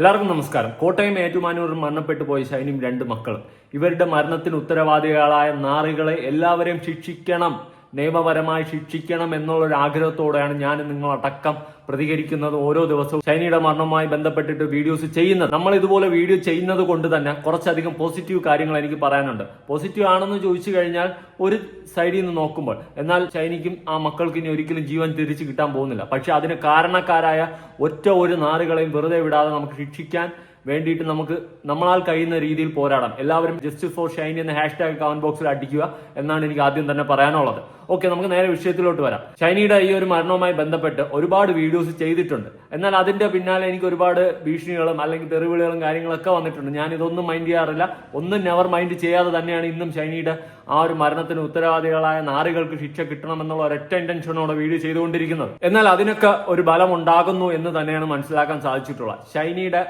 എല്ലാവർക്കും നമസ്കാരം. കോട്ടയം ഏറ്റുമാനൂരിൽ മരണപ്പെട്ടു പോയ ഷൈനും രണ്ട് മക്കളും. ഇവരുടെ മരണത്തിന് ഉത്തരവാദികളായ നാറികളെ എല്ലാവരെയും ശിക്ഷിക്കണം. നിയമപരമായി ശിക്ഷിക്കണം എന്നുള്ള ഒരു ആഗ്രഹത്തോടെയാണ് ഞാൻ നിങ്ങളടക്കം പ്രതികരിക്കുന്നത് ഓരോ ദിവസവും. ഷൈനിയുടെ മരണവുമായി ബന്ധപ്പെട്ടിട്ട് വീഡിയോസ് ചെയ്യുന്നത്. നമ്മൾ ഇതുപോലെ വീഡിയോ ചെയ്യുന്നത് കൊണ്ട് തന്നെ കുറച്ചധികം പോസിറ്റീവ് കാര്യങ്ങൾ എനിക്ക് പറയാനുണ്ട്. പോസിറ്റീവ് ആണെന്ന് ചോദിച്ചു കഴിഞ്ഞാൽ ഒരു സൈഡിൽ നിന്ന് നോക്കുമ്പോൾ എന്നാൽ ഷൈനിക്കും ആ മക്കൾക്ക് ഇനി ഒരിക്കലും ജീവൻ തിരിച്ചു കിട്ടാൻ പോകുന്നില്ല. പക്ഷെ അതിന് കാരണക്കാരായ ഒറ്റ ഒരു നാറുകളെയും വെറുതെ വിടാതെ നമുക്ക് ശിക്ഷിക്കാൻ വേണ്ടിയിട്ട് നമുക്ക് നമ്മളാൽ കഴിയുന്ന രീതിയിൽ പോരാടാം. എല്ലാവരും ജസ്റ്റിസ് ഫോർ ഷൈൻ എന്ന ഹാഷ് ടാഗ് കമന്റ് ബോക്സിൽ അടിക്കുക എന്നാണ് എനിക്ക് ആദ്യം തന്നെ പറയാനുള്ളത്. ഓക്കെ നമുക്ക് നേരെ വിഷയത്തിലോട്ട് വരാം. ഷൈനിയുടെ ഈ ഒരു മരണവുമായി ബന്ധപ്പെട്ട് ഒരുപാട് വീഡിയോസ് ചെയ്തിട്ടുണ്ട്. എന്നാൽ അതിന്റെ പിന്നാലെ എനിക്ക് ഒരുപാട് ഭീഷണികളും അല്ലെങ്കിൽ തെറിവിളികളും കാര്യങ്ങളൊക്കെ വന്നിട്ടുണ്ട്. ഞാൻ ഇതൊന്നും മൈൻഡ് ചെയ്യാറില്ല. ഒന്നും നെവർ മൈൻഡ് ചെയ്യാതെ തന്നെയാണ് ഇന്നും ഷൈനിയുടെ ആ ഒരു മരണത്തിന് ഉത്തരവാദികളായ നാറികൾക്ക് ശിക്ഷ കിട്ടണമെന്നുള്ള ഒരൊറ്റ ഇന്റൻഷനോടെ വീഡിയോ ചെയ്തുകൊണ്ടിരിക്കുന്നത്. എന്നാൽ അതിനൊക്കെ ഒരു ബലം ഉണ്ടാകുന്നു എന്ന് തന്നെയാണ് മനസ്സിലാക്കാൻ സാധിച്ചിട്ടുള്ളത്. ഷൈനിയുടെ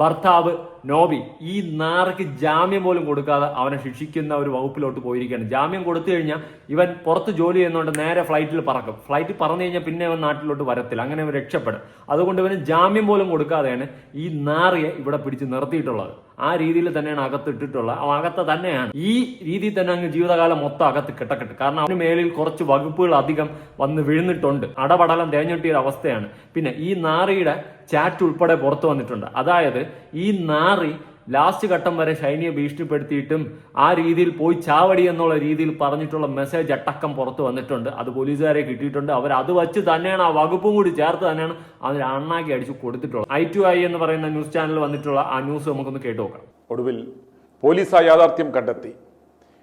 ഭർത്താവ് നോബി ഈ നാറയ്ക്ക് ജാമ്യം പോലും കൊടുക്കാതെ അവനെ ശിക്ഷിക്കുന്ന ഒരു വകുപ്പിലോട്ട് പോയിരിക്കുകയാണ്. ജാമ്യം കൊടുത്തു കഴിഞ്ഞാൽ ഇവൻ പുറത്ത് ജോലി ചെയ്യുന്നതുകൊണ്ട് നേരെ ഫ്ലൈറ്റിൽ പറക്കും. ഫ്ലൈറ്റ് പറന്നു കഴിഞ്ഞാൽ പിന്നെ അവൻ നാട്ടിലോട്ട് വരത്തില്ല. അങ്ങനെ അവൻ രക്ഷപ്പെടും. അതുകൊണ്ട് ഇവന് ജാമ്യം പോലും കൊടുക്കാതെയാണ് ഈ നാറിയെ ഇവിടെ പിടിച്ച് നിർത്തിയിട്ടുള്ളത്. ആ രീതിയിൽ തന്നെയാണ് അകത്ത് ഇട്ടിട്ടുള്ളത് ആ അകത്ത് തന്നെയാണ്. ഈ രീതിയിൽ തന്നെ അങ്ങ് ജീവിതകാലം മൊത്തം അകത്ത് കിട്ടക്കെട്ട്. കാരണം അവന് മേലിൽ കുറച്ച് വകുപ്പുകൾ അധികം വന്ന് വിഴുന്നിട്ടുണ്ട്. അടപടലം തേഞ്ഞൊട്ടിയ അവസ്ഥയാണ്. പിന്നെ ഈ നാറിയുടെ ചാറ്റ് ഉൾപ്പെടെ പുറത്തു വന്നിട്ടുണ്ട്. അതായത് ഈ നാറി ലാസ്റ്റ് ഘട്ടം വരെ ഷൈനിയെ ഭീഷണിപ്പെടുത്തിയിട്ടും ആ രീതിയിൽ പോയി ചാവടി എന്നുള്ള രീതിയിൽ പറഞ്ഞിട്ടുള്ള മെസ്സേജ് അട്ടക്കം പുറത്തു വന്നിട്ടുണ്ട്. അത് പോലീസുകാരെ കിട്ടിയിട്ടുണ്ട്. അവർ അത് വച്ച് തന്നെയാണ് ആ വകുപ്പും കൂടി ചേർത്ത് തന്നെയാണ് അതിൽ അണ്ണാക്കി അടിച്ചു കൊടുത്തിട്ടുള്ളത്. ഐ ടു ഐ എന്ന് പറയുന്ന ന്യൂസ് ചാനൽ വന്നിട്ടുള്ള ആ ന്യൂസ് നമുക്കൊന്ന് കേട്ടു നോക്കാം. ഒടുവിൽ പോലീസ് ആ യാഥാർത്ഥ്യം കണ്ടെത്തി.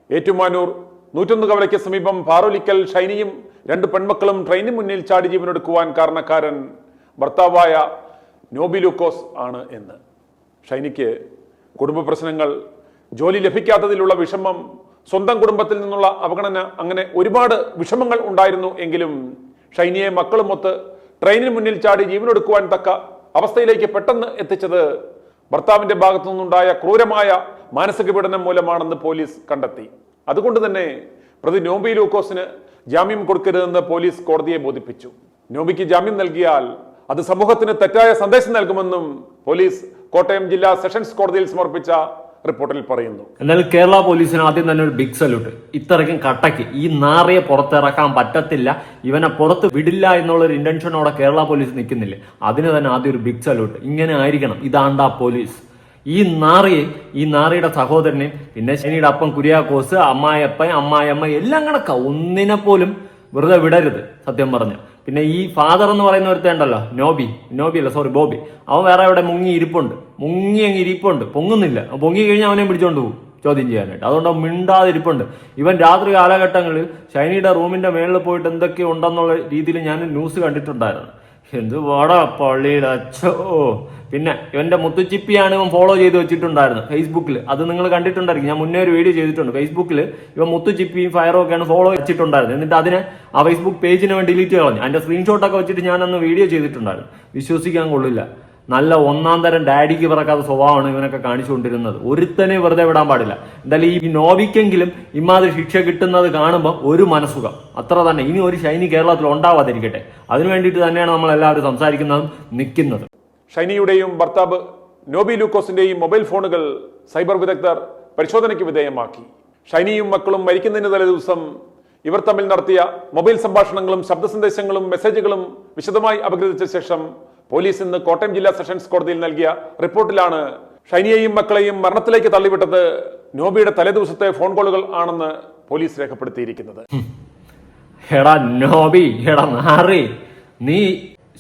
ഏറ്റുമാനൂർ നൂറ്റൊന്ന് കവലയ്ക്ക് സമീപം പാറോലിക്കൽ ഷൈനിയും രണ്ട് പെൺമക്കളും ട്രെയിനിന് മുന്നിൽ ചാടി ജീവനെടുക്കുവാൻ കാരണക്കാരൻ ഭർത്താവായ നോബി ലൂക്കോസ് ആണ് എന്ന്. ഷൈനിക്ക് കുടുംബ പ്രശ്നങ്ങൾ ജോലി ലഭിക്കാത്തതിലുള്ള വിഷമം സ്വന്തം കുടുംബത്തിൽ നിന്നുള്ള അവഗണന അങ്ങനെ ഒരുപാട് വിഷമങ്ങൾ ഉണ്ടായിരുന്നു എങ്കിലും ഷൈനിയെ മക്കളുമൊത്ത് ട്രെയിനിന് മുന്നിൽ ചാടി ജീവനെടുക്കുവാൻ തക്ക അവസ്ഥയിലേക്ക് പെട്ടെന്ന് എത്തിച്ചത് ഭർത്താവിന്റെ ഭാഗത്തു നിന്നുണ്ടായ ക്രൂരമായ മാനസിക പീഡനം മൂലമാണെന്ന് പോലീസ് കണ്ടെത്തി. അതുകൊണ്ട് തന്നെ പ്രതി നോബി ലൂക്കോസിന് ജാമ്യം കൊടുക്കരുതെന്ന് പോലീസ് കോടതിയെ ബോധിപ്പിച്ചു. നോബിക്ക് ജാമ്യം നൽകിയാൽ അത് സമൂഹത്തിന് തെറ്റായ സന്ദേശം നൽകുമെന്നും പോലീസ് കോട്ടയം ജില്ലാ സെഷൻസ് കോടതിയിൽ സമർപ്പിച്ച റിപ്പോർട്ടിൽ പറയുന്നു. എന്നാൽ കേരള പോലീസിന് ആദ്യം തന്നെ ഒരു ബിഗ് സല്യൂട്ട് ഇത്രയ്ക്കും കട്ടയ്ക്ക്. ഈ നാറിയെ പുറത്തിറക്കാൻ പറ്റത്തില്ല. ഇവനെ പുറത്ത് വിടില്ല എന്നുള്ള ഒരു ഇന്റൻഷനോടെ കേരള പോലീസ് നിൽക്കുന്നില്ല. അതിന് തന്നെ ആദ്യം ഒരു ബിഗ് സല്യൂട്ട് ഇങ്ങനെ ആയിരിക്കണം. ഇതാണ്ടാ പോലീസ്. ഈ നാറിയെ ഈ നാറിയുടെ സഹോദരനെയും പിന്നെ ശനിയുടെ അപ്പം കുര്യാക്കോസ് അമ്മായപ്പൻ അമ്മായിയമ്മ എല്ലാം കണക്കാ. ഒന്നിനെ പോലും വെറുതെ വിടരുത്. സത്യം പറഞ്ഞ. പിന്നെ ഈ ഫാദർ എന്ന് പറയുന്ന ഒരുത്തേണ്ടല്ലോ നോബി. നോബി അല്ല സോറി ബോബി. അവൻ വേറെ ഇവിടെ മുങ്ങി ഇരിപ്പുണ്ട്. മുങ്ങി അങ്ങ് ഇരിപ്പുണ്ട്. പൊങ്ങുന്നില്ല. പൊങ്ങി കഴിഞ്ഞാൽ അവനെ പിടിച്ചോണ്ട് പോകും ചോദ്യം ചെയ്യാനായിട്ട്. അതുകൊണ്ട് മിണ്ടാതെ മിണ്ടാതിരിപ്പുണ്ട് ഇവൻ രാത്രി കാലഘട്ടങ്ങളിൽ ഷൈനിയുടെ റൂമിന്റെ മേളിൽ പോയിട്ട് എന്തൊക്കെ ഉണ്ടെന്നുള്ള രീതിയിൽ ഞാൻ ന്യൂസ് കണ്ടിട്ടുണ്ടായിരുന്നു. എന്ത് വാടാ അച്ഛോ. പിന്നെ ഇവന്റെ മുത്തുച്ചിപ്പിയാണ് ഇവൻ ഫോളോ ചെയ്ത് വെച്ചിട്ടുണ്ടായിരുന്നത് ഫേസ്ബുക്കിൽ അത് നിങ്ങൾ കണ്ടിട്ടുണ്ടായിരിക്കും. ഞാൻ മുന്നേ ഒരു വീഡിയോ ചെയ്തിട്ടുണ്ട്. ഫേസ്ബുക്കിൽ ഇവൻ മുത്തുച്ചിപ്പിയും ഫയറും ഒക്കെയാണ് ഫോളോ വെച്ചിട്ടുണ്ടായിരുന്നത്. എന്നിട്ട് അതിനെ ആ ഫേസ്ബുക്ക് പേജിന് വേണ്ടി ഡിലീറ്റ് കളഞ്ഞു. അതിന്റെ സ്ക്രീൻഷോട്ടൊക്കെ വെച്ചിട്ട് ഞാൻ അന്ന് വീഡിയോ ചെയ്തിട്ടുണ്ടായിരുന്നു. വിശ്വസിക്കാൻ കൊള്ളില്ല. നല്ല ഒന്നാം തരം ഡാഡിക്ക് പിറക്കാത്ത സ്വഭാവമാണ് ഇവനൊക്കെ കാണിച്ചുകൊണ്ടിരുന്നത്. ഒരുത്തനെ വെറുതെ വിടാൻ പാടില്ല. എന്തായാലും ഈ നോവിക്കെങ്കിലും ഇമാതിരി ശിക്ഷ കിട്ടുന്നത് കാണുമ്പോൾ ഒരു മനസ്സുഖം. അത്ര തന്നെ. ഇനി ഒരു ശൈനി കേരളത്തിൽ ഉണ്ടാവാതിരിക്കട്ടെ. അതിനു വേണ്ടിയിട്ട് തന്നെയാണ് നമ്മൾ എല്ലാവരും സംസാരിക്കുന്നതും നിൽക്കുന്നത്. ഷൈനിയുടെയും ഭർത്താവ് നോബി ലൂക്കോസിന്റെയും മൊബൈൽ ഫോണുകൾ സൈബർ വിദഗ്ധർ പരിശോധനയ്ക്ക് വിധേയമാക്കി. ഷൈനിയും മക്കളും മരിക്കുന്നതിന് തലേ ദിവസം ഇവർ തമ്മിൽ നടത്തിയ മൊബൈൽ സംഭാഷണങ്ങളും ശബ്ദ സന്ദേശങ്ങളും മെസ്സേജുകളും വിശദമായി അപഗ്രഥിച്ച ശേഷം പോലീസ് ഇന്ന് കോട്ടയം ജില്ലാ സെഷൻസ് കോടതിയിൽ നൽകിയ റിപ്പോർട്ടിലാണ് ഷൈനിയെയും മക്കളെയും മരണത്തിലേക്ക് തള്ളിവിട്ടത് നോബിയുടെ തലേദിവസത്തെ ഫോൺ കോളുകൾ ആണെന്ന് പോലീസ് രേഖപ്പെടുത്തിയിരിക്കുന്നത്. എടാ എടാ നീ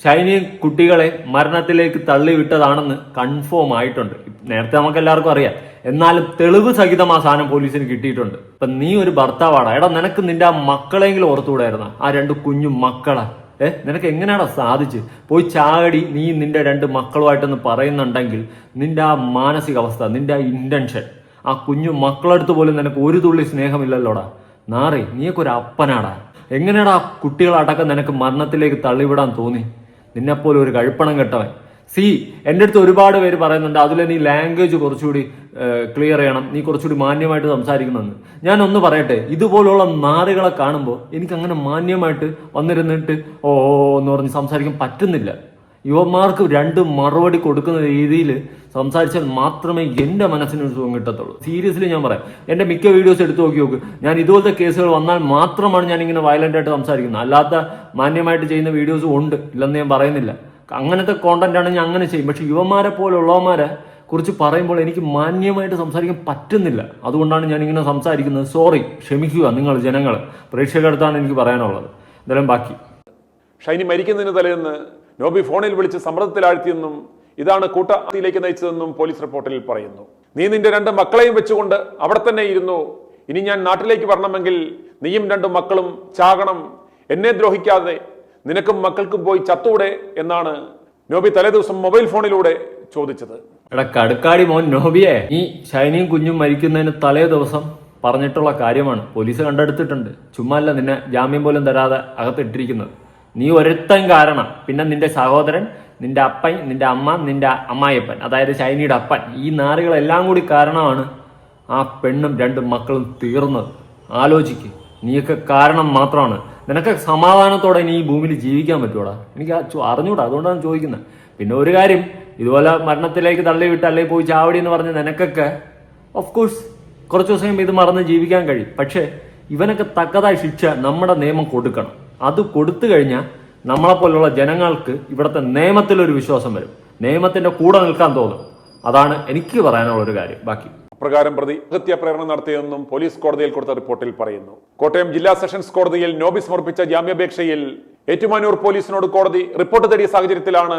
ഷൈനി കുട്ടികളെ മരണത്തിലേക്ക് തള്ളിവിട്ടതാണെന്ന് കൺഫേം ആയിട്ടുണ്ട്. നേരത്തെ നമുക്ക് എല്ലാവർക്കും അറിയാം. എന്നാലും തെളിവ് സഹിതം ആ സാധനം പോലീസിന് കിട്ടിയിട്ടുണ്ട്. ഇപ്പൊ നീ ഒരു ഭർത്താവാടാ. എടാ നിനക്ക് നിന്റെ ആ മക്കളെങ്കിലും ഓർത്തുകൂടായിരുന്ന? ആ രണ്ട് കുഞ്ഞു മക്കളെ. ഏ? നിനക്ക് എങ്ങനെയാണോ സാധിച്ച്? പോയി ചാടി നീ നിന്റെ രണ്ട് മക്കളുമായിട്ടെന്ന് പറയുന്നുണ്ടെങ്കിൽ നിന്റെ ആ മാനസികാവസ്ഥ നിന്റെ ആ ഇന്റൻഷൻ ആ കുഞ്ഞു മക്കളടുത്ത് പോലും നിനക്ക് ഒരു തുള്ളി സ്നേഹമില്ലല്ലോടാ. നാറി നീയൊക്കെ ഒരു അപ്പനാടാ. എങ്ങനെയാടാ കുട്ടികളടക്കം നിനക്ക് മരണത്തിലേക്ക് തള്ളിവിടാൻ തോന്നി? നിന്നെപ്പോലെ ഒരു കഴുപ്പണം കെട്ടവൻ സി എന്റെ അടുത്ത് ഒരുപാട് പേര് പറയുന്നുണ്ട് അതിൽ നീ ലാംഗ്വേജ് കുറച്ചുകൂടി ക്ലിയർ ചെയ്യണം. നീ കുറച്ചുകൂടി മാന്യമായിട്ട് സംസാരിക്കണമെന്ന് ഞാൻ ഒന്ന് പറയട്ടെ ഇതുപോലുള്ള നാറുകളെ കാണുമ്പോൾ എനിക്ക് അങ്ങനെ മാന്യമായിട്ട് വന്നിരുന്നിട്ട് ഓ എന്ന് പറഞ്ഞ് സംസാരിക്കാൻ പറ്റുന്നില്ല. യുവന്മാർക്ക് രണ്ട് മറുപടി കൊടുക്കുന്ന രീതിയിൽ സംസാരിച്ചാൽ മാത്രമേ എന്റെ മനസ്സിന് ഒരു സുഖം കിട്ടത്തുള്ളൂ. സീരിയസ്ലി ഞാൻ പറയാം എന്റെ മിക്ക വീഡിയോസ് എടുത്തു നോക്കി നോക്ക്. ഞാൻ ഇതുപോലത്തെ കേസുകൾ വന്നാൽ മാത്രമാണ് ഞാൻ ഇങ്ങനെ വയലന്റ് ആയിട്ട് സംസാരിക്കുന്നത്. അല്ലാത്ത മാന്യമായിട്ട് ചെയ്യുന്ന വീഡിയോസും ഉണ്ട് ഇല്ലെന്ന് ഞാൻ പറയുന്നില്ല. അങ്ങനത്തെ കോണ്ടന്റ് ആണ് ഞാൻ അങ്ങനെ ചെയ്യും. പക്ഷെ യുവന്മാരെ പോലുള്ളവന്മാരെ കുറിച്ച് പറയുമ്പോൾ എനിക്ക് മാന്യമായിട്ട് സംസാരിക്കാൻ പറ്റുന്നില്ല. അതുകൊണ്ടാണ് ഞാൻ ഇങ്ങനെ സംസാരിക്കുന്നത്. സോറി ക്ഷമിക്കുക നിങ്ങൾ ജനങ്ങൾ പ്രേക്ഷകരുടെ എനിക്ക് പറയാനുള്ളത്. എന്തായാലും ബാക്കി. ഷൈനി മരിക്കുന്നതിന് തലേന്ന് നോബി ഫോണിൽ വിളിച്ച് സമ്മർദ്ദത്തിലാഴ്ത്തിയെന്നും ഇതാണ് കൂട്ടത്തിലേക്ക് നയിച്ചതെന്നും പോലീസ് റിപ്പോർട്ടിൽ പറയുന്നു. നീ നിന്റെ രണ്ട് മക്കളെയും വെച്ചുകൊണ്ട് അവിടെ തന്നെ ഇരുന്നു? ഇനി ഞാൻ നാട്ടിലേക്ക് വരണമെങ്കിൽ നീയും രണ്ട് മക്കളും ചാകണം. എന്നെ ദ്രോഹിക്കാതെ നിനക്കും മക്കൾക്കും പോയി ചത്തൂടെ എന്നാണ് നോബി തലേദിവസം മൊബൈൽ ഫോണിലൂടെ ചോദിച്ചത്. എടാ കടുക്കാടി മോൻ നോബിയെ ഈ ഷൈനിയും കുഞ്ഞും മരിക്കുന്നതിന് തലേ ദിവസം പറഞ്ഞിട്ടുള്ള കാര്യമാണ് പോലീസ് കണ്ടെടുത്തിട്ടുണ്ട്. ചുമ്മാ അല്ല നിന്നെ ജാമ്യം പോലും തരാതെ അകത്തിട്ടിരിക്കുന്നത്. നീ ഒരുത്തൻ കാരണം. പിന്നെ നിന്റെ സഹോദരൻ നിന്റെ അപ്പൻ നിന്റെ അമ്മ നിന്റെ അമ്മായിയപ്പൻ അതായത് ഷൈനിയുടെ അപ്പൻ ഈ നാറുകളെല്ലാം കൂടി കാരണമാണ് ആ പെണ്ണും രണ്ട് മക്കളും തീർന്നത്. ആലോചിക്ക്. നീയൊക്കെ കാരണം മാത്രമാണ്. നിനക്ക് സമാധാനത്തോടെ ഇനി ഈ ഭൂമിയിൽ ജീവിക്കാൻ പറ്റുമോടാ എനിക്ക് അറിഞ്ഞൂടാ അതുകൊണ്ടാണ് ചോദിക്കുന്നത്. പിന്നെ ഒരു കാര്യം ഇതുപോലെ മരണത്തിലേക്ക് തള്ളിവിട്ട് അല്ലെങ്കിൽ പോയി ചാവടി എന്ന് പറഞ്ഞ് നിനക്കൊക്കെ ഓഫ് കോഴ്സ് കുറച്ച് ദിവസം ഇത് മറന്ന് ജീവിക്കാൻ കഴിയും. പക്ഷേ ഇവനൊക്കെ തക്കതായ ശിക്ഷ നമ്മുടെ നിയമം കൊടുക്കണം. അത് കൊടുത്തു കഴിഞ്ഞാൽ നമ്മളെപ്പോലുള്ള ജനങ്ങൾക്ക് ഇവിടുത്തെ നിയമത്തിലൊരു വിശ്വാസം വരും. നിയമത്തിന്റെ കൂടെ നിൽക്കാൻ തോന്നും. അതാണ് എനിക്ക് പറയാനുള്ള ഒരു കാര്യം. ബാക്കി അപ്രകാരം പ്രതി ഹത്യാ പ്രേരണ നടത്തിയതെന്നും പോലീസ് കോടതിയിൽ കൊടുത്ത റിപ്പോർട്ടിൽ പറയുന്നു. കോട്ടയം ജില്ലാ സെഷൻസ് കോടതിയിൽ നോബി സമർപ്പിച്ച ജാമ്യാപേക്ഷയിൽ ഏറ്റുമാനൂർ പോലീസിനോട് കോടതി റിപ്പോർട്ട് തേടിയ സാഹചര്യത്തിലാണ്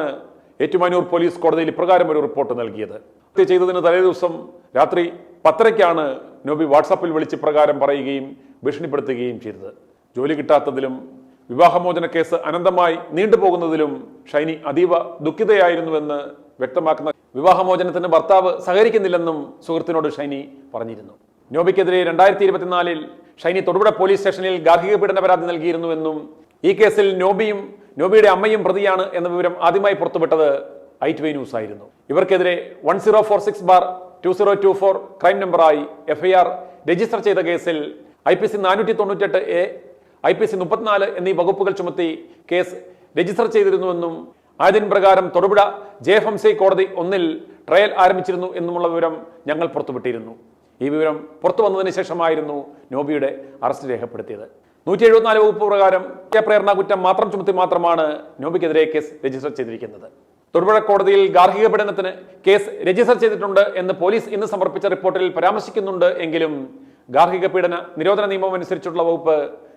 ഏറ്റുമാനൂർ പോലീസ് കോടതിയിൽ ഇപ്രകാരം ഒരു റിപ്പോർട്ട് നൽകിയത്. ഹത്യ ചെയ്തതിന് തലേദിവസം രാത്രി പത്തരയ്ക്കാണ് നോബി വാട്സാപ്പിൽ വിളിച്ച് പ്രകാരം പറയുകയും ഭീഷണിപ്പെടുത്തുകയും ചെയ്തത്. ജോലി കിട്ടാത്തതിലും വിവാഹമോചന കേസ് അനന്തമായി നീണ്ടുപോകുന്നതിലും ഷൈനി അതീവ ദുഃഖിതയായിരുന്നുവെന്ന് വ്യക്തമാക്കുന്ന വിവാഹമോചനത്തിന് ഭർത്താവ് സഹകരിക്കുന്നില്ലെന്നും സുഹൃത്തിനോട് ഷൈനി പറഞ്ഞിരുന്നു. നോബിക്കെതിരെ രണ്ടായിരത്തി ഇരുപത്തിനാലിൽ ഷൈനി തൊടുപുഴ പോലീസ് സ്റ്റേഷനിൽ ഗാർഹിക പീഡന പരാതി നൽകിയിരുന്നുവെന്നും ഈ കേസിൽ നോബിയും നോബിയുടെ അമ്മയും പ്രതിയാണ് എന്ന വിവരം ആദ്യമായി പുറത്തുവിട്ടത് ഐ ടി ന്യൂസ് ആയിരുന്നു. ഇവർക്കെതിരെ one zero four six bar two zero two four crime നമ്പറായി FIR register ചെയ്ത കേസിൽ ഐ പി സി നാനൂറ്റി തൊണ്ണൂറ്റെട്ട് എ ഐ പി സി മുപ്പത്തിനാല് എന്നീ വകുപ്പുകൾ ചുമത്തി കേസ് രജിസ്റ്റർ ചെയ്തിരുന്നുവെന്നും ആയതിൻ പ്രകാരം Thodupuzha J F M C കോടതി ഒന്നിൽ ട്രയൽ ആരംഭിച്ചിരുന്നു എന്നുമുള്ള വിവരം ഞങ്ങൾ പുറത്തുവിട്ടിരുന്നു. ഈ വിവരം പുറത്തു വന്നതിന് ശേഷമായിരുന്നു നോബിയുടെ അറസ്റ്റ് രേഖപ്പെടുത്തിയത്. നൂറ്റി എഴുപത്തിനാല് വകുപ്പ് പ്രകാരം പ്രേരണ കുറ്റം മാത്രം ചുമത്തി മാത്രമാണ് നോബിക്കെതിരെ കേസ് രജിസ്റ്റർ ചെയ്തിരിക്കുന്നത്. തൊടുപുഴ കോടതിയിൽ ഗാർഹിക പീഡനത്തിന് കേസ് രജിസ്റ്റർ ചെയ്തിട്ടുണ്ട് എന്ന് പോലീസ് ഇന്ന് സമർപ്പിച്ച റിപ്പോർട്ടിൽ പരാമർശിക്കുന്നുണ്ട് എങ്കിലും ഗാർഹിക പീഡന നിരോധന നിയമം അനുസരിച്ചുള്ള വകുപ്പ്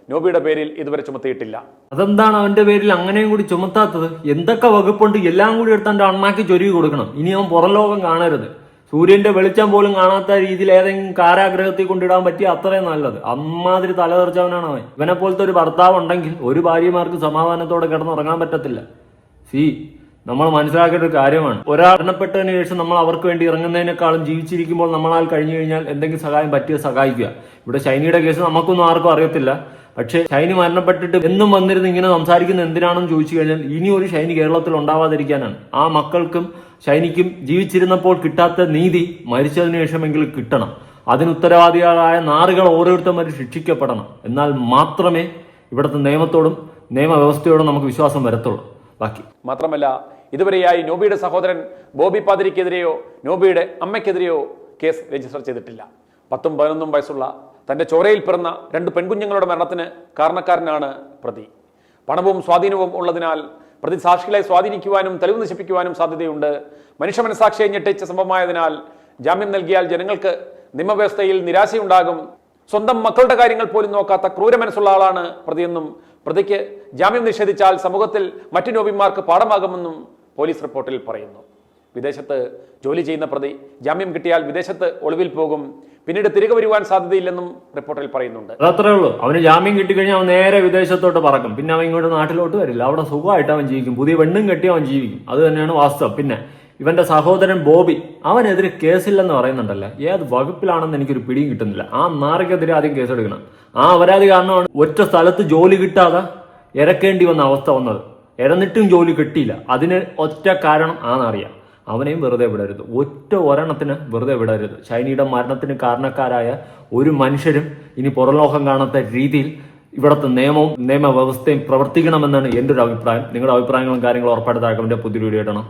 നോബിയുടെ പേരിൽ ഇതുവരെ ചുമത്തിയിട്ടില്ല. അതെന്താണ് അവന്റെ പേരിൽ അങ്ങനെയും കൂടി ചുമത്താത്തത്? എന്തൊക്കെ വകുപ്പുണ്ട്? എല്ലാം കൂടി എടുത്ത് എന്റെ അണ്ണാക്കി ചൊരുവി കൊടുക്കണം. ഇനി അവൻ പുറം ലോകം കാണരുത്. സൂര്യന്റെ വെളിച്ചം പോലും കാണാത്ത രീതിയിൽ ഏതെങ്കിലും കാരാഗ്രഹത്തിൽ കൊണ്ടിടാൻ പറ്റിയ അത്രയും നല്ലത്. അമ്മാതിരി തലതെറിച്ചവനാണ് അവൻ. ഇവനെ പോലത്തെ ഒരു ഭർത്താവ് ഉണ്ടെങ്കിൽ ഒരു ഭാര്യമാർക്ക് സമാധാനത്തോടെ കിടന്നുറങ്ങാൻ പറ്റത്തില്ല. സി നമ്മൾ മനസ്സിലാക്കേണ്ട ഒരു കാര്യമാണ്. ഒരാൾ മരണപ്പെട്ടതിന് ശേഷം നമ്മൾ അവർക്ക് വേണ്ടി ഇറങ്ങുന്നതിനേക്കാളും ജീവിച്ചിരിക്കുമ്പോൾ നമ്മളാൽ കഴിഞ്ഞു കഴിഞ്ഞാൽ എന്തെങ്കിലും സഹായം പറ്റിയ സഹായിക്കുക. ഇവിടെ ഷൈനിയുടെ കേസ് നമുക്കൊന്നും ആർക്കും അറിയത്തില്ല. പക്ഷേ ഷൈനി മരണപ്പെട്ടിട്ട് എന്നും വന്നിരുന്ന് ഇങ്ങനെ സംസാരിക്കുന്ന എന്തിനാണെന്ന് ചോദിച്ചു കഴിഞ്ഞാൽ ഇനി ഒരു ഷൈനി കേരളത്തിൽ ഉണ്ടാവാതിരിക്കാനാണ്. ആ മക്കൾക്കും ഷൈനിക്കും ജീവിച്ചിരുന്നപ്പോൾ കിട്ടാത്ത നീതി മരിച്ചതിനു ശേഷമെങ്കിലും കിട്ടണം. അതിന് ഉത്തരവാദികളായ നാറുകൾ ഓരോരുത്തരും ശിക്ഷിക്കപ്പെടണം. എന്നാൽ മാത്രമേ ഇവിടുത്തെ നിയമത്തോടും നിയമവ്യവസ്ഥയോടും നമുക്ക് വിശ്വാസം വരത്തുള്ളൂ. ബാക്കി. മാത്രമല്ല ഇതുവരെയായി നോബിയുടെ സഹോദരൻ ബോബി പാതിരിക്കെതിരെയോ നോബിയുടെ അമ്മയ്ക്കെതിരെയോ കേസ് രജിസ്റ്റർ ചെയ്തിട്ടില്ല. പത്തും പതിനൊന്നും വയസ്സുള്ള തന്റെ ചോരയിൽ പിറന്ന രണ്ട് പെൺകുഞ്ഞുങ്ങളുടെ മരണത്തിന് കാരണക്കാരനാണ് പ്രതി. പണവും സ്വാധീനവും ഉള്ളതിനാൽ പ്രതി സാക്ഷികളെ സ്വാധീനിക്കുവാനും തെളിവ് നശിപ്പിക്കുവാനും സാധ്യതയുണ്ട്. മനുഷ്യ മനസാക്ഷിയെ ഞെട്ടിച്ച സംഭവമായതിനാൽ ജാമ്യം നൽകിയാൽ ജനങ്ങൾക്ക് നിയമവ്യവസ്ഥയിൽ നിരാശയുണ്ടാകും. സ്വന്തം മക്കളുടെ കാര്യങ്ങൾ പോലും നോക്കാത്ത ക്രൂര മനസ്സുള്ള ആളാണ് പ്രതിയെന്നും പ്രതിക്ക് ജാമ്യം നിഷേധിച്ചാൽ സമൂഹത്തിൽ മറ്റു നോബിമാർക്ക് പാഠമാകുമെന്നും പോലീസ് റിപ്പോർട്ടിൽ പറയുന്നു. വിദേശത്ത് ജോലി ചെയ്യുന്ന പ്രതി ജാമ്യം കിട്ടിയാൽ വിദേശത്ത് ഒളിവിൽ പോകും. പിന്നീട് തിരികെ വരുവാൻ സാധ്യതയില്ലെന്നും റിപ്പോർട്ടിൽ പറയുന്നുണ്ട്. അതത്രേ ഉള്ളൂ. അവന് ജാമ്യം കിട്ടിക്കഴിഞ്ഞാൽ അവൻ നേരെ വിദേശത്തോട്ട് പറക്കും. പിന്നെ അവൻ ഇങ്ങോട്ട് നാട്ടിലോട്ട് വരില്ല. അവിടെ സുഖമായിട്ട് അവൻ ജീവിക്കും. പുതിയ പെണ്ണും കെട്ടി അവൻ ജീവിക്കും. അത് തന്നെയാണ് വാസ്തവം. പിന്നെ ഇവന്റെ സഹോദരൻ ബോബി അവനെതിരെ കേസില്ലെന്ന് പറയുന്നുണ്ടല്ലോ? ഏത് വകുപ്പിലാണെന്ന് എനിക്കൊരു പിടിയും കിട്ടുന്നില്ല. ആ നാറിക്കെതിരെ ആദ്യം കേസെടുക്കണം. ആ അപരാധി കാരണമാണ് ഒറ്റ സ്ഥലത്ത് ജോലി കിട്ടാതെ ഇരക്കേണ്ടി വന്ന അവസ്ഥ വന്നത്. ഇരന്നിട്ടും ജോലി കിട്ടിയില്ല. അതിന് ഒറ്റ കാരണം ആണെന്നറിയാം. അവനെയും വെറുതെ വിടരുത്. ഒറ്റ ഒരെണ്ണത്തിന് വെറുതെ വിടരുത്. ഷൈനിയുടെ മരണത്തിന് കാരണക്കാരായ ഒരു മനുഷ്യരും ഇനി പുറംലോകം കാണാത്ത രീതിയിൽ ഇവിടുത്തെ നിയമവും നിയമവ്യവസ്ഥയും പ്രവർത്തിക്കണമെന്നാണ് എന്റെ ഒരു അഭിപ്രായം. നിങ്ങളുടെ അഭിപ്രായങ്ങളും കാര്യങ്ങളും ഉറപ്പായിട്ട് താഴെ പുതിയ വീഡിയോ ഇടണം.